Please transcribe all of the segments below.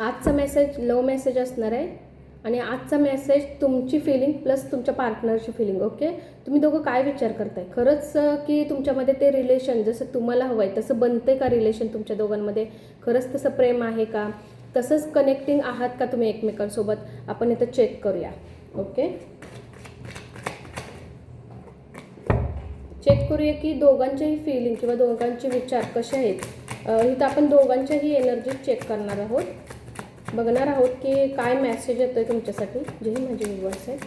आजचा मेसेज लव मेसेज असणार आहे. आणि आजचा मेसेज तुमची फिलिंग प्लस तुमच्या पार्टनरची फिलिंग ओके तुम्ही दोघं काय विचार करताय? खरंच की तुमच्यामध्ये ते रिलेशन जसं तुम्हाला हवं आहे तसं बनते का रिलेशन तुमच्या दोघांमध्ये? खरंच तसं प्रेम आहे का? तसंच कनेक्टिंग आहात का तुम्ही एकमेकांसोबत? आपण इथं चेक करूया ओके चेक करूया की दोघांच्याही फिलिंग किंवा दोघांचे विचार कसे आहेत. इथं आपण दोघांच्याही एनर्जी चेक करणार आहोत. बघणार आहोत की काय मॅसेज येतो आहे तुमच्यासाठी जेही माझे व्ह्युअर्स आहेत.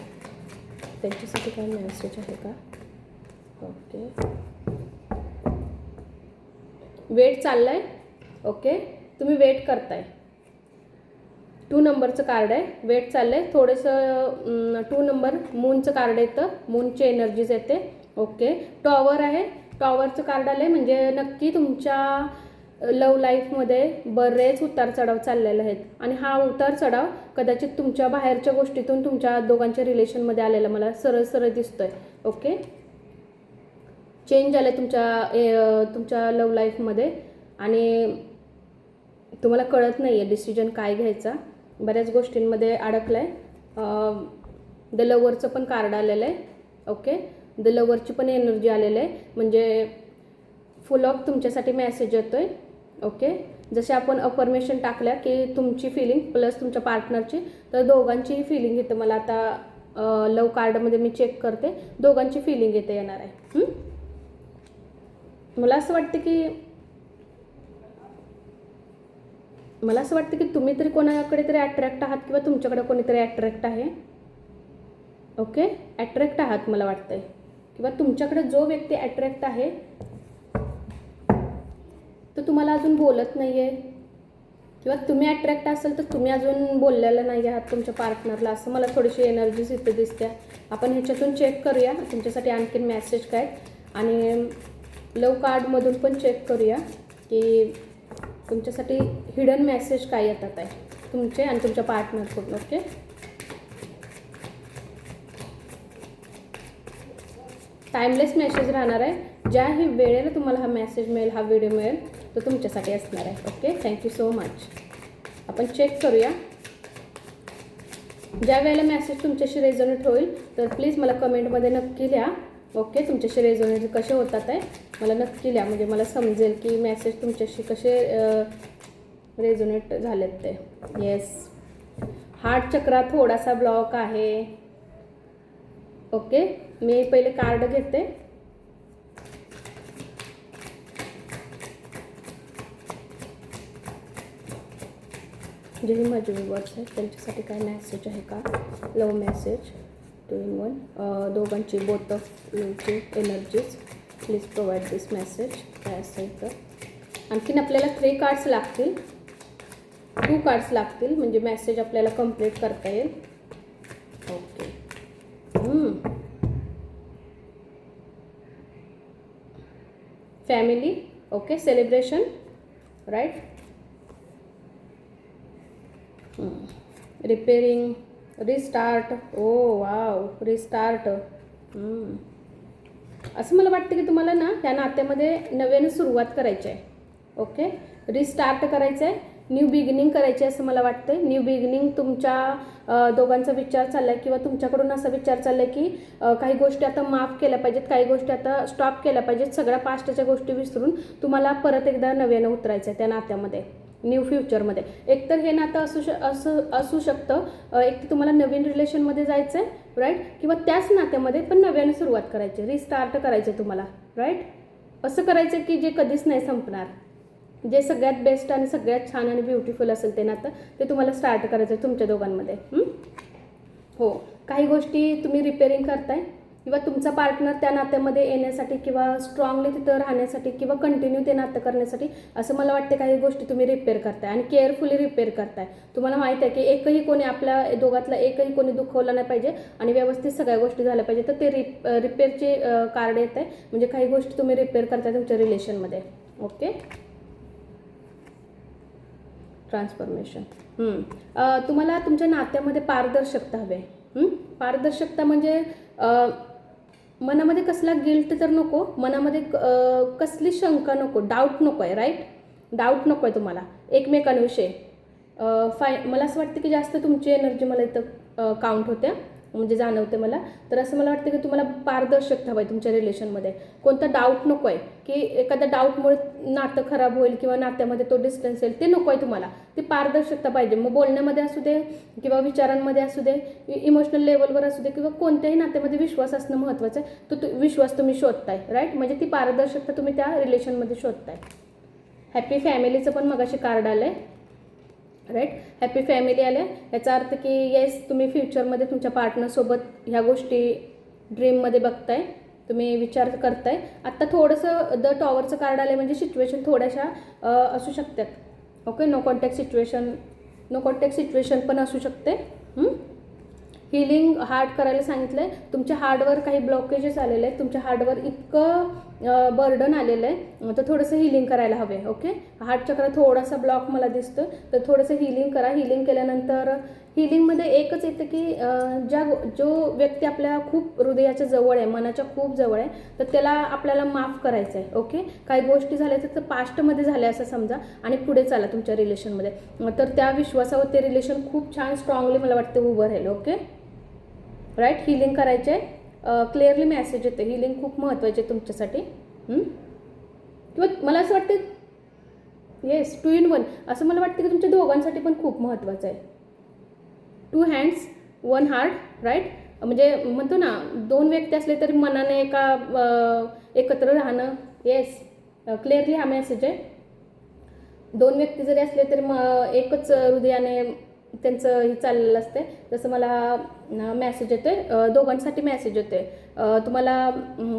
त्यांच्यासाठी काय मॅसेज आहे का? ओके वेट चाललं आहे ओके तुम्ही वेट करताय. टू नंबरचं कार्ड आहे. वेट चाललं आहे थोडंसं टू नंबर मूनचं कार्ड येतं. मूनची एनर्जीज येते. ओके टॉवर आहे. टॉवरचं कार्ड आलं आहे म्हणजे नक्की तुमच्या लव लाईफमध्ये बरेच उतार चढाव चाललेले आहेत. आणि हा उतार चढाव कदाचित तुमच्या बाहेरच्या गोष्टीतून तुमच्या दोघांच्या रिलेशनमध्ये आलेला मला सरळ सरळ दिसतोय. ओके चेंज आलं तुमच्या ए, तुमच्या लव लाईफमध्ये आणि तुम्हाला कळत नाही आहे डिसिजन काय घ्यायचा. बऱ्याच गोष्टींमध्ये अडकलं आहे द लवरचं पण कार्ड आलेलं आहे. ओके द लवरची पण एनर्जी आलेलं आहे. म्हणजे फुल ऑफ तुमच्यासाठी मेसेज येतो आहे ओके? जसे आपण अफर्मेशन टाकल्या की तुमची फिलिंग प्लस तुमच्या पार्टनरची तर दोघांचीही फिलिंग येते. मला आता लव कार्डमध्ये मी चेक करते. दोघांची फिलिंग येते येणार आहे. मला असं वाटतं की मला असं वाटतं की तुम्ही तरी कोणाकडे तरी अट्रॅक्ट आहात किंवा तुमच्याकडे कोणीतरी अट्रॅक्ट आहे. ओके? अट्रॅक्ट आहात मला वाटतंय. किंवा तुमच्याकडे जो व्यक्ती अट्रॅक्ट आहे तर तुम्हाला अजून बोलत नाही आहे किंवा तुम्ही अट्रॅक्ट असाल तर तुम्ही अजून बोललेलं नाही आहात तुमच्या पार्टनरला असं मला थोडीशी एनर्जीज इथे दिसते. आपण ह्याच्यातून चेक करूया. तुमच्यासाठी आणखीन मॅसेज काय आणि लव कार्डमधून पण चेक करूया की तुमच्यासाठी हिडन मेसेज काय येतात आहे. तुमचे आणि तुमच्या पार्टनरकडून ओके टाईमलेस मेसेज राहणार आहे. ज्याही वेळेला तुम्हाला हा मेसेज मिळेल हा व्हिडिओ मिळेल तो तुमच्यासाठी असणार आहे. Okay thank you so much आपण चेक करूया. ज्या वेळेला मेसेज तुमच्याशी रेझोनेट होईल तर प्लीज मला कमेंटमध्ये नक्की लिहा. ओके तुमच्याशी रेझोनेट कसे होतात आहे मला नक्की लिहा. म्हणजे मला समजेल की मॅसेज तुमच्याशी कसे रेझोनेट झालेत ते. येस हार्ट चक्रा थोडासा ब्लॉक आहे. ओके मी पहिले कार्ड घेते. जे ही माझे व्ह्युअर्स आहेत त्यांच्यासाठी काय मॅसेज आहे का? Love message two in one दोघांची both of यूची energies please provide this message काय असेल तर. आणखीन आपल्याला थ्री कार्ड्स लागतील. टू कार्ड्स लागतील म्हणजे मेसेज आपल्याला कंप्लीट करता येईल. Okay family okay celebration right repairing restart oh wow restart असं मला वाटतं की तुम्हाला ना त्या नात्यामध्ये नव्यानं सुरुवात करायची आहे. ओके रिस्टार्ट करायचं आहे. न्यू बिगिनिंग करायची आहे असं मला वाटतं न्यू बिगिनिंग तुमच्या दोघांचा विचार चालला आहे किंवा तुमच्याकडून असा विचार चालला आहे की काही गोष्टी आता माफ केल्या पाहिजेत काही गोष्टी आता स्टॉप केल्या पाहिजेत. सगळ्या पास्टच्या गोष्टी विसरून तुम्हाला परत एकदा नव्यानं उतरायचं आहे त्या नात्यामध्ये. न्यू फ्युचरमध्ये. एकतर हे नातं असू श असं असू शकतं. एक तर तुम्हाला नवीन रिलेशनमध्ये जायचं आहे राईट किंवा त्याच नात्यामध्ये पण नव्याने सुरुवात करायची रिस्टार्ट करायचे तुम्हाला राईट असं करायचं की जे कधीच नाही संपणार. जे सगळ्यात बेस्ट आणि सगळ्यात छान आणि ब्युटिफुल असेल ते नातं ते तुम्हाला स्टार्ट करायचं आहे तुमच्या दोघांमध्ये हो? काही गोष्टी तुम्ही रिपेअरिंग करताय? किंवा तुमचा पार्टनर त्या नात्यामध्ये येण्यासाठी किंवा स्ट्रॉंगली तिथं राहण्यासाठी किंवा कंटिन्यू ते नातं करण्यासाठी असं मला वाटते काही गोष्टी तुम्ही रिपेअर करताय आणि केअरफुली रिपेअर करताय. तुम्हाला माहीत आहे की एकही कोणी आपल्या दोघातला एकही कोणी दुखवलं नाही पाहिजे आणि व्यवस्थित सगळ्या गोष्टी झाल्या पाहिजे. तर ते रिप रिपेअरचे कार्ड येत आहे म्हणजे काही गोष्टी तुम्ही रिपेअर करताय तुमच्या रिलेशनमध्ये ओके ट्रान्सफॉर्मेशन तुम्हाला तुमच्या नात्यामध्ये पारदर्शकता हवे पारदर्शकता म्हणजे मनामध्ये कसला गिल्ट तर नको मनामध्ये कसली शंका नको डाऊट नको आहे राईट डाऊट नको आहे तुम्हाला एकमेकांविषयी. फाय मला असं वाटतं की जास्त तुमची एनर्जी मला इथं काउंट होते म्हणजे जाणवते मला. तर असं मला वाटतं की तुम्हाला पारदर्शकता हवं आहे तुमच्या रिलेशनमध्ये. कोणता डाऊट नको आहे की एखाद्या डाऊटमुळे नातं खराब होईल किंवा नात्यामध्ये तो डिस्टन्स येईल ते नको आहे तुम्हाला. ती पारदर्शकता पाहिजे. मग बोलण्यामध्ये असू दे किंवा विचारांमध्ये असू दे इमोशनल लेवलवर असू दे किंवा कोणत्याही नात्यामध्ये विश्वास असणं महत्त्वाचं आहे तो तो विश्वास तुम्ही शोधताय राईट म्हणजे ती पारदर्शकता तुम्ही त्या रिलेशनमध्ये शोधताय. हॅपी फॅमिलीचं पण मगाशी कार्ड आलं आहे राईट हॅपी फॅमिली आल्या. याचा अर्थ की येस तुम्ही फ्युचरमध्ये तुमच्या पार्टनरसोबत ह्या गोष्टी ड्रीममध्ये बघताय. तुम्ही विचार करताय. आत्ता थोडंसं द टॉवरचं कार्ड आलं म्हणजे सिच्युएशन थोड्याशा असू शकतात. Okay no contact situation no contact situation पण असू शकते. हिलिंग हार्ट करायला सांगितलं आहे तुमच्या हार्टवर काही ब्लॉकेजेस आलेले आहेत. तुमच्या हार्टवर इतकं बर्डन आलेलं आहे. तर थोडंसं हिलिंग करायला हवे ओके हार्ट चक्र थोडासा ब्लॉक मला दिसतो तर थोडंसं हिलिंग करा. हिलिंग केल्यानंतर हिलिंगमध्ये एकच येतं की ज्या जो व्यक्ती आपल्या खूप हृदयाच्या जवळ आहे मनाच्या खूप जवळ आहे तर त्याला आपल्याला माफ करायचं आहे ओके काही गोष्टी झाल्या तर पास्टमध्ये झाल्या असं समजा आणि पुढे चाला तुमच्या रिलेशनमध्ये तर त्या विश्वासावर ते रिलेशन खूप छान स्ट्रॉंगली मला वाटतं उभं राहील ओके राईट हिलिंग करायचे. Uh, क्लिअरली मेसेज येते. हिलिंग खूप महत्त्वाचे आहे तुमच्यासाठी किंवा मला असं वाटतं येस टू इन वन असं मला वाटतं की तुमच्या दोघांसाठी पण खूप महत्त्वाचं आहे. Two hands one heart right म्हणजे म्हणतो ना दोन व्यक्ती असले तरी मनाने एका uh, एकत्र राहणं येस क्लिअरली uh, हा मेसेज आहे. दोन व्यक्ती जरी असले तरी मग एकच हृदयाने त्यांचं हे चाललेलं असते जसं मला मॅसेज येतो आहे दोघांसाठी मॅसेज येतो आहे तुम्हाला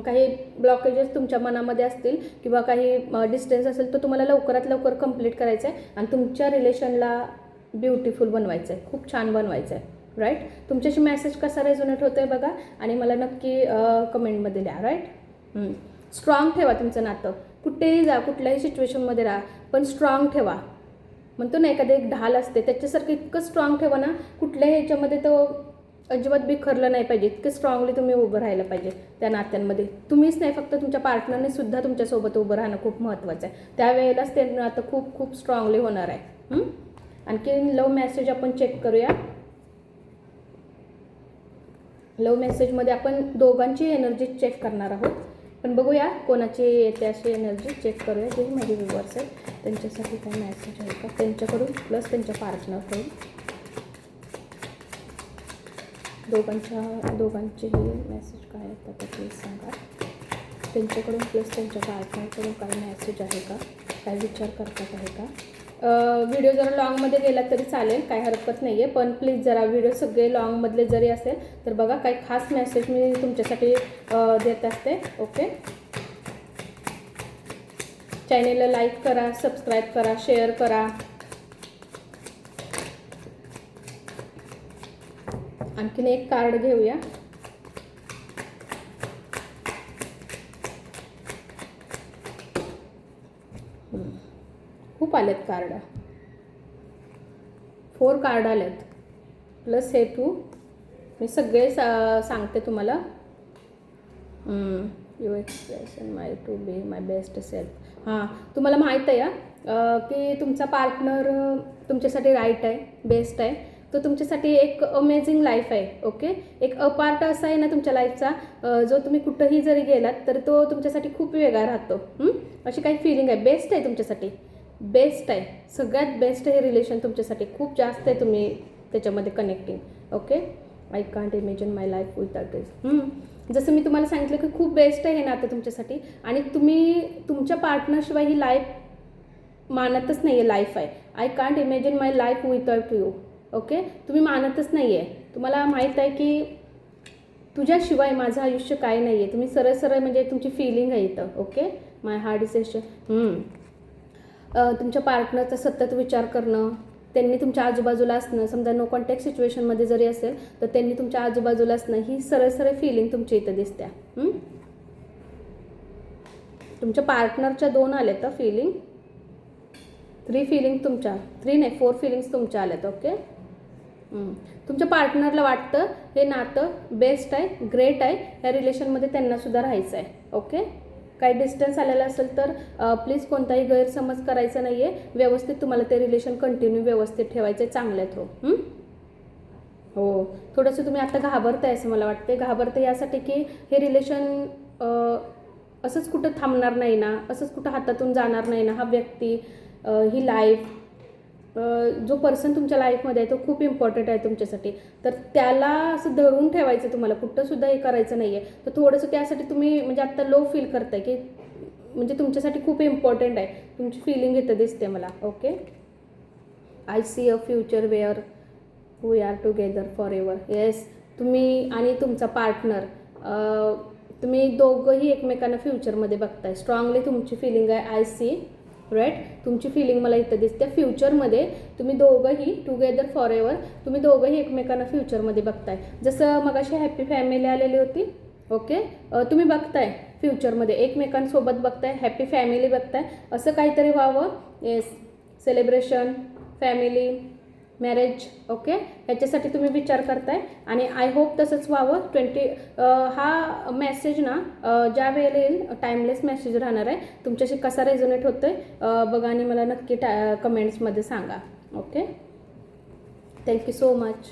काही ब्लॉकेजेस तुमच्या मनामध्ये असतील किंवा काही डिस्टन्स असेल तर तुम्हाला लवकरात लवकर कंप्लीट करायचं आहे आणि तुमच्या रिलेशनला ब्युटिफुल बनवायचं आहे खूप छान बनवायचं आहे राईट तुमच्याशी मेसेज कसा रेझोनेट होतो आहे बघा आणि मला नक्की कमेंटमध्ये द्या राईट स्ट्रॉंग ठेवा तुमचं नातं. कुठेही जा कुठल्याही सिच्युएशनमध्ये राहा. पण स्ट्रॉंग ठेवा. म्हणतो ना एखादं एक ढाल असते त्याच्यासारखं इतकं स्ट्रॉंग ठेवा ना कुठल्याही ह्याच्यामध्ये तो अजिबात बिखरलं नाही पाहिजे. इतकं स्ट्रॉंगली तुम्ही उभं राहायला पाहिजे त्या नात्यांमध्ये. तुम्हीच नाही फक्त तुमच्या पार्टनरने सुद्धा तुमच्यासोबत उभं राहणं खूप महत्त्वाचं आहे. त्यावेळेलाच ते नातं खूप खूप स्ट्रॉंगली होणार आहे. आणखी लव मेसेज आपण चेक करूया. लव मेसेजमध्ये आपण दोघांची एनर्जी चेक करणार आहोत. पण बघूया कोणाची येते अशी एनर्जी चेक करूया. जे माझे व्ह्युअर्स आहेत त्यांच्यासाठी काय मॅसेज आहे का? त्यांच्याकडून प्लस त्यांच्या पार्टनरकडून दोघांच्या दोघांचेही मेसेज काय आहेत आता प्लीज सांगा. त्यांच्याकडून प्लस त्यांच्या पार्टनरकडून काय मॅसेज आहे का? काय विचार करतात आहे का? व्हिडिओ जरा लॉंगमध्ये गेला तरी चालेल काही हरकत नाही आहे पण प्लीज जरा व्हिडिओ सगळे लॉंगमधले जरी असेल तर बघा काही खास मेसेज मी तुमच्यासाठी देत असते. ओके चॅनेलला लाईक करा सबस्क्राईब करा शेअर करा. आणखीन एक कार्ड घेऊया. आलेत कार्ड. फोर कार्ड आलेत. प्लस हे टू. मी सगळे सा सांगते तुम्हाला. You expression my to be my best self. हां तुम्हाला माहीत आहे या की तुमचा पार्टनर तुमच्यासाठी राईट आहे बेस्ट आहे. तो तुमच्यासाठी एक अमेझिंग लाईफ आहे ओके? एक अपार्ट असा आहे ना तुमच्या लाईफचा जो तुम्ही कुठंही जरी गेलात तर तो तुमच्यासाठी खूप वेगळा राहतो. अशी काही फिलिंग आहे. बेस्ट आहे तुमच्यासाठी. बेस्ट आहे. सगळ्यात बेस्ट हे रिलेशन तुमच्यासाठी खूप जास्त आहे तुम्ही त्याच्यामध्ये connecting okay I can't imagine my life with that is जसं मी तुम्हाला सांगितलं की खूप बेस्ट आहे हे नातं तुमच्यासाठी. आणि तुम्ही तुमच्या पार्टनरशिवाय ही लाईफ मानतच नाही आहे लाईफ आहे. I can't imagine my life without you okay तुम्ही मानतच नाही आहे तुम्हाला माहीत आहे की तुझ्याशिवाय माझं आयुष्य काय नाही आहे तुम्ही सरळ सरळ म्हणजे तुमची फिलिंग आहे इथं. ओके माय हार्ट इज तुमच्या पार्टनरचा सतत विचार करणं त्यांनी तुमच्या आजूबाजूला असणं समजा नो कॉन्टॅक्ट सिच्युएशनमध्ये जरी असेल तर त्यांनी तुमच्या आजूबाजूला असणं ही सरळ सरळ फिलिंग तुमच्या इथं दिसत्या. तुमच्या पार्टनरच्या दोन आल्या तर फिलिंग थ्री फिलिंग तुमच्या थ्री नाही फोर फिलिंग्स तुमच्या आल्यात ओके तुमच्या पार्टनरला वाटतं हे नातं बेस्ट आहे ग्रेट आहे ह्या रिलेशनमध्ये त्यांनासुद्धा राहायचं आहे ओके काही डिस्टन्स आलेला असेल तर प्लीज कोणताही गैरसमज करायचा नाही आहे व्यवस्थित तुम्हाला ते रिलेशन कंटिन्यू व्यवस्थित ठेवायचं आहे चांगल्या थ्रू हो. हो. थोडंसं तुम्ही आता घाबरताय असं मला वाटते घाबरते यासाठी की हे रिलेशन असंच कुठं थांबणार नाही ना? असंच कुठं हातातून जाणार नाही ना हा व्यक्ती ही लाईफ जो पर्सन तुमच्या लाईफमध्ये आहे तो खूप इम्पॉर्टंट आहे तुमच्यासाठी. तर त्याला असं धरून ठेवायचं तुम्हाला. कुठंसुद्धा हे करायचं नाही आहे तर थोडंसं त्यासाठी तुम्ही म्हणजे आत्ता लो फील करताय की म्हणजे तुमच्यासाठी खूप इम्पॉर्टंट आहे. तुमची फिलिंग इथं दिसते मला. Okay I see a future where we are together forever yes तुम्ही आणि तुमचा पार्टनर तुम्ही दोघंही एकमेकांना फ्युचरमध्ये बघताय. स्ट्रॉंगली तुमची फिलिंग आहे. आय सी राईट तुमची फिलिंग मला इथं दिसते. फ्युचरमध्ये तुम्ही दोघंही टुगेदर फॉर एवर तुम्ही दोघंही एकमेकांना फ्युचरमध्ये बघताय. जसं मगाशी हॅपी फॅमिली आलेली होती ओके तुम्ही बघताय फ्युचरमध्ये एकमेकांसोबत बघताय हॅपी फॅमिली बघताय. असं काहीतरी व्हावं? Yes celebration family marriage okay ह्याच्यासाठी तुम्ही विचार करताय. आणि आय होप तसंच व्हावं. ट्वेंटी हा मेसेज ना ज्या वेळेला येईल टाईमलेस मेसेज राहणार आहे. तुमच्याशी कसा रेझोनेट होतो आहे बघा आणि मला नक्की टा कमेंट्समध्ये सांगा ओके थँक्यू सो मच